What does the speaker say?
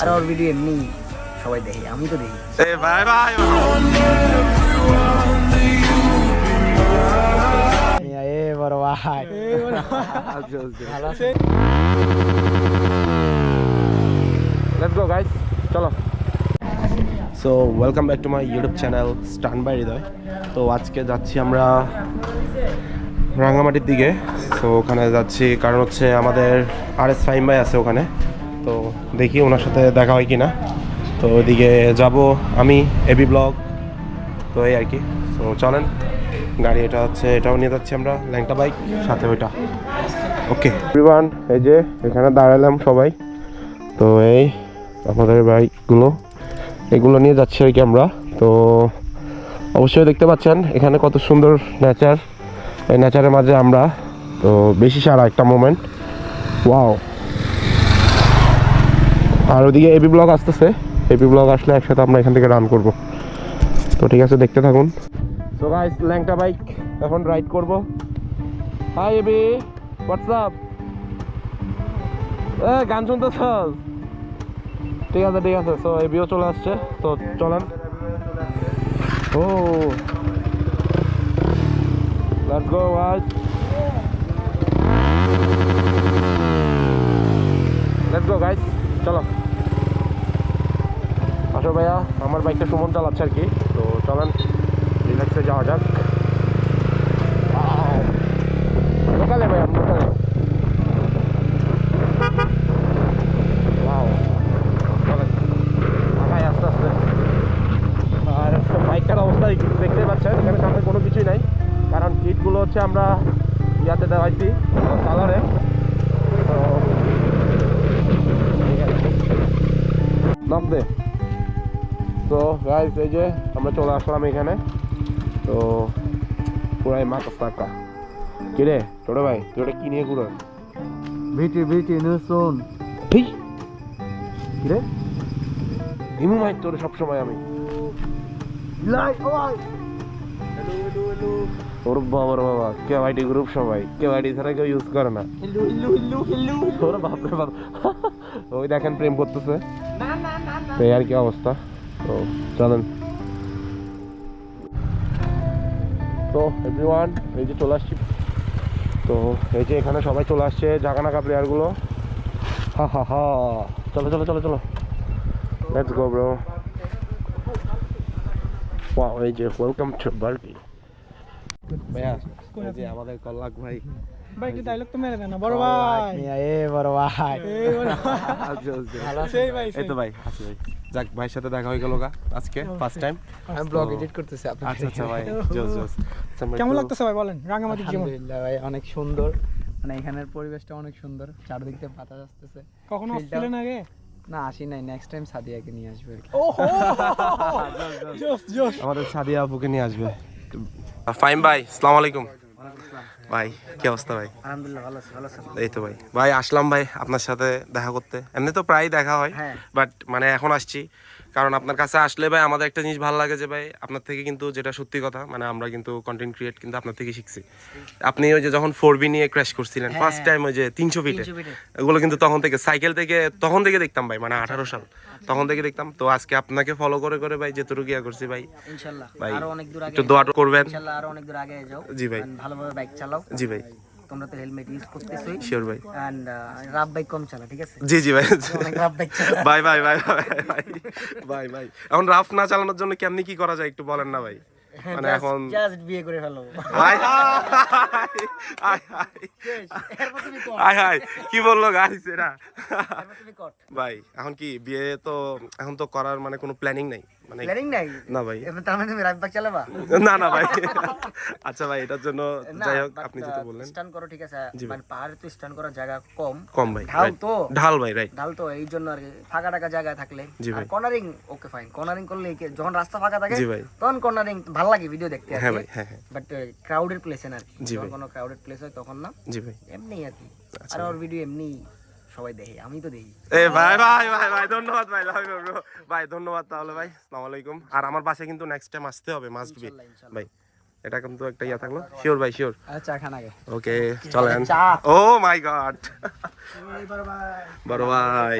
আর ওর video এমনি সবাই দেখে আমি তো দেখি। এ ভাই ভাই। এ বড় ভাই। লেটস গো গাইস চলো। So welcome back to my YouTube channel stun by হৃদয় তো আজকে যাচ্ছি আমরা রাঙ্গামাটির দিকে। তো ওখানে যাচ্ছি কারণ হচ্ছে আমাদের আর এস ফাইম ভাই আছে ওখানে। তো দেখি ওনার সাথে দেখা হয় কি না তো ওইদিকে যাব আমি, এবি ব্লগ, তো এই আর কি। তো চলেন, গাড়ি এটা হচ্ছে, এটাও নিয়ে যাচ্ছি আমরা, ল্যাংটা বাইক, সাথে ওইটা। ওকে এভরিওয়ান এই যে এখানে দাঁড়ালাম সবাই। তো এই আমাদের বাইকগুলো, এগুলো নিয়ে যাচ্ছি আর কি আমরা। তো অবশ্যই দেখতে পাচ্ছেন, এখানে কত সুন্দর নেচার এই নেচারের মাঝে আমরা। তো বেশি সারা একটা মোমেন্ট ওয়াও আর ওদিকে এবি ব্লগ আসতেছে। এবি ব্লগ আসলে একসাথে আমরা এখান থেকে রান করব। তো ঠিক আছে, দেখতে থাকুন। তো গাইস ল্যাংটা বাইক এখন রাইড করব। হাই এবি হোয়াটসঅ্যাপ এ, গান শুনতেছ ঠিক আছে ঠিক আছে। তো এবিও চলে আসছে। তো চলেন। ও। Let's go guys let's go guys চলো। আসো ভাইয়া, আমার বাইকটা সুমন চালাচ্ছে আর কি। তো চলেন রিল্যাক্সে যাওয়া যাক। লোকালে ভাইয়া লোকালে পাচ্ছেন, এখানে কোনো কিছুই নাই। কারণ হচ্ছে আমরা ইয়াতে দেওয়াইছি কালারে তো দে তো গাইজ এই যে আমরা চলে আসলাম এখানে। তো পুরাই মাথা টাকা কিরে ছোট ভাই তুই ওটা কি নিয়ে ঘুরো? ভিটি ভিটি নুসুন ঠিক কিরে হিমু মাইক তোর সবসময় আমি। লাই ওই ওর বাবা রে বাবা কে আইডি গ্রুপ সবাই। কে আইডি ছাড়া কেউ ইউজ করে না। ওর বাপ রে বাপ। ওই দেখেন প্রেম করতেছে। এই আর কি অবস্থা। তো চলেন। তো এভরিওয়ান এই যে চলে আসছি। তো এই যে এখানে সবাই চলে আসছে জাগানাকা প্লেয়ারগুলো হা হা হা। চলো চলো চলো চলো। লেটস গো ব্রো ওয়াও এই যে ওয়েলকাম টু বার্কি ভাইয়া, এই যে আমাদের কল্লাক ভাই। ভাই একটু ডায়লগ তো মেরে দেন না বড় ভাই। এ বড় ভাই। এই বড় ভাই। আচ্ছা আচ্ছা। ভালো আছেন? সেই ভাই এই তো ভাই আছি ভাই। যাক ভাইয়ের সাথে দেখা হয়ে গেল গা আজকে ফার্স্ট টাইম আমি ব্লগ এডিট করতেছি আপনার আচ্ছা আচ্ছা ভাই জোস জোস। আচ্ছা, কেমন লাগতেছে ভাই বলেন জীবন? আলহামদুলিল্লাহ ভাই অনেক সুন্দর। মানে এখানের পরিবেশটা অনেক সুন্দর চারদিক থেকে বাতাস আসতেছে। কখনো আসছিলেন আগে না আসি নাই নেক্সট টাইম সাদিয়াকে নিয়ে আসবে ওহো! জোস জোস আমাদের সাদিয়া আপুকে নিয়ে আসবে। ফাইম ভাই আসসালামু আলাইকুম। ভাই কি অবস্থা ভাই? আলহামদুলিল্লাহ ভালো আছে ভালো আছে। এই তো ভাই। ভাই আসলাম ভাই আপনার সাথে দেখা করতে। এমনি তো প্রায় দেখা হয় হ্যাঁ। বাট মানে এখন আসছি। কারণ আপনার কাছে আসলে ভাই আমাদের একটা জিনিস ভালো লাগে যে ভাই আপনার থেকে কিন্তু যেটা সত্যি কথা মানে আমরা কিন্তু কন্টেন্ট ক্রিয়েট কিন্তু আপনার থেকে শিখছি। আপনি ওই যে যখন ফোর বি নিয়ে ক্র্যাশ করছিলেন হ্যাঁ। ফার্স্ট টাইম ওই যে তিনশো ফিটে ওগুলো কিন্তু তখন থেকে সাইকেল থেকে তখন থেকে দেখতাম ভাই মানে আঠারো সাল। তখন থেকে দেখতাম। তো আজকে আপনাকে ফলো করে করে ভাই যেটুকু ইয়া করছি ভাই ইনশাআল্লাহ ভাই আরও অনেক দূর আগে একটু দোয়া করবেন। ইনশাআল্লাহ আরও অনেক দূর আগে যাও। জি ভাই। ভালোভাবে বাইক চালাও। জি ভাই। তোমরা তো হেলমেট ইউজ করতেছই শিওর ভাই। এন্ড রাব বাইক কম চালা ঠিক আছে? জি জি ভাই। রাব বাইক চালা। ভাই ভাই ভাই ভাই ভাই ভাই ভাই। এখন রাফ না চালানোর জন্য কেমনি কি করা যায় একটু বলেন না ভাই? মানে এখন জাস্ট বিয়ে করে ফেলো। হাই হাই হাই কি বলল গাইস এরা? ভাই এখন কি বিয়ে তো এখন তো করার মানে কোনো প্ল্যানিং নাই? মানে প্ল্যানিং নাই? না ভাই। তার মানে তুমি রাব বাইক চালাবা? না না ভাই। আচ্ছা ভাই এটার জন্য যাই হোক আপনি যেটা বললেন। স্টান করো ঠিক আছে। মানে পাহাড়ে তো স্টান করার জায়গা কম। কম ভাই ঢাল তো। ঢাল ভাই রাইট ঢাল তো এই জন্য আর কি ফাঁকা টাকা জায়গায় থাকলে। আর কর্নারিং ওকে ফাইন কর্নারিং করলে যখন রাস্তা ফাঁকা থাকে তখন কর্নারিং ভালো লাগে ভিডিও দেখতে হ্যাঁ ভাই হ্যাঁ বাট ক্রাউডেড প্লেসে না আর কি। যখন কোনো ক্রাউডেড প্লেস হয় তখন না। জি ভাই। এমনি আর কি। আচ্ছা আর ওর ভিডিও এমনি সবাই দেখে আমি তো দেখি। এ ভাই ভাই ভাই ভাই ধন্যবাদ ভাই লাভ ব্রো ভাই ধন্যবাদ তাহলে ভাই আসসালামু আলাইকুম। আর আমার বাসে কিন্তু নেক্সট টাইম আসতে হবে মাস্ট বি। ভাই এটা কিন্তু একটা ইয়া থাকল। শিওর ভাই শিওর চা খান আগে। ওকে চলেন। ও মাই গড বড় ভাই।